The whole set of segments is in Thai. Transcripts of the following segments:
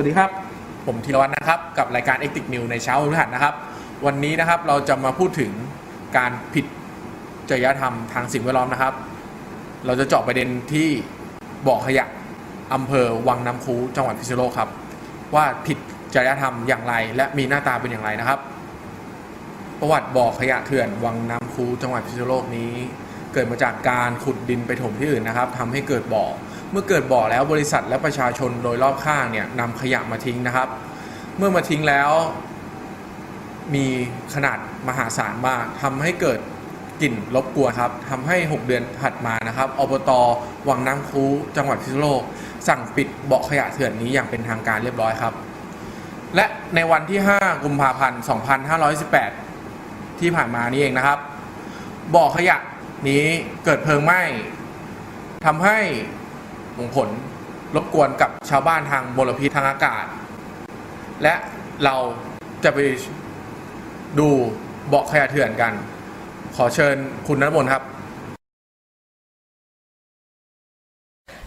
วัสดีครับ ผมธีรวัฒน์นะครับ กับรายการ e t i c News ในเช้าวันพฤหัสนะครับ วันนี้นะครับเราจะมาพูดถึงการผิดจริยธรรมทางสิ่งแวดล้อมนะครับ เราจะเจาะประเด็นที่บ่อขยะอำเภอวังน้ำคูจังหวัดพิษณุโลกครับ ว่าผิดจริยธรรมอย่างไร และมีหน้าตาเป็นอย่างไรนะครับ ประวัติบ่อขยะเถื่อนวังน้ำคูจังหวัดพิษณุโลกนี้ เกิดมาจากการขุดดินไปถมที่อื่นนะครับทำให้เกิดบ่อ เมื่อเกิดบ่อแล้วบริษัทและประชาชนโดยรอบข้างเนี่ยนำขยะมาทิ้งนะครับ เมื่อมาทิ้งแล้วมีขนาดมหาศาลมากทำให้เกิดกลิ่นรบกวนครับทำให้ 6 เดือนถัดมานะครับอบตวังน้ำคูจังหวัดพิษณุโลก สั่งปิดบ่อขยะเถื่อนนี้อย่างเป็นทางการเรียบร้อยครับ และในวันที่ 5 กุมภาพันธ์ 2518 ที่ผ่านมานี่เองนะครับ บ่อขยะนี้เกิดเพลิงไหม้ทำให้ งผลรบกวนกับชาวบ้านทางมลพิษทางอากาศ และเราจะไปดูเบาะขยะเถื่อนกัน ขอเชิญคุณนัทมนครับ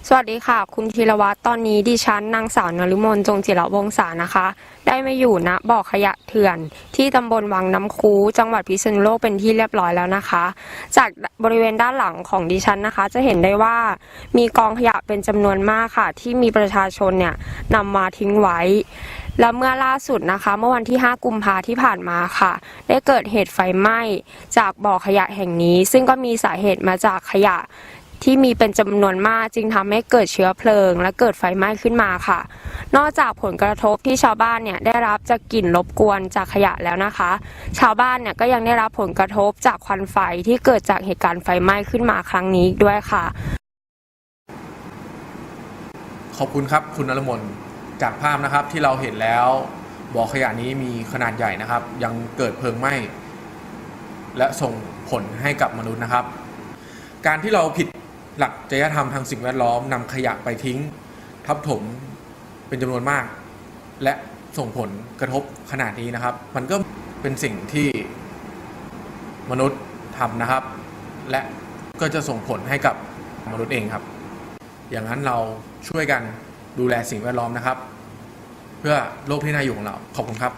สวัสดีค่ะ คุณธีรวัตรตอนนี้ดิฉันนางสาวนฤมลจงจิรวงศานะคะ ได้มาอยู่ณบ่อขยะเถื่อน ที่ตำบลวังน้ำคู จังหวัดพิษณุโลกเป็นที่เรียบร้อยแล้วนะคะ จากบริเวณด้านหลังของดิฉันนะคะ จะเห็นได้ว่ามีกองขยะเป็นจำนวนมากค่ะ ที่มีประชาชนเนี่ยนำมาทิ้งไว้ และเมื่อล่าสุดนะคะ เมื่อวันที่ 5 กุมภาที่ผ่านมาค่ะ ได้เกิดเหตุไฟไหม้จากบ่อขยะแห่งนี้ ซึ่งก็มีสาเหตุมาจากขยะ ที่มีเป็นจำนวนมากจึงทำให้เกิดเชื้อเพลิง และเกิดไฟไหม้ขึ้นมาค่ะ นอกจากผลกระทบที่ชาวบ้านเนี่ยได้รับจากกลิ่นรบกวนจากขยะแล้วนะคะ ชาวบ้านเนี่ยก็ยังได้รับผลกระทบจากควันไฟที่เกิดจากเหตุการณ์ไฟไหม้ขึ้นมาครั้งนี้ด้วยค่ะ ขอบคุณครับคุณนรมนจากภาพนะครับที่เราเห็นแล้วบ่อขยะนี้มีขนาดใหญ่นะครับ ยังเกิดเพลิงไหม้และส่งผลให้กับมนุษย์นะครับ การที่เราผิด หลักจริยธรรมทางสิ่งแวดล้อมนำขยะไปทิ้ง ทับถมเป็นจำนวนมาก และส่งผลกระทบขนาดนี้นะครับ มันก็เป็นสิ่งที่มนุษย์ทำนะครับ และก็จะส่งผลให้กับมนุษย์เองครับ อย่างนั้นเราช่วยกันดูแลสิ่งแวดล้อมนะครับ เพื่อโลกที่น่าอยู่ของเรา ขอบคุณครับ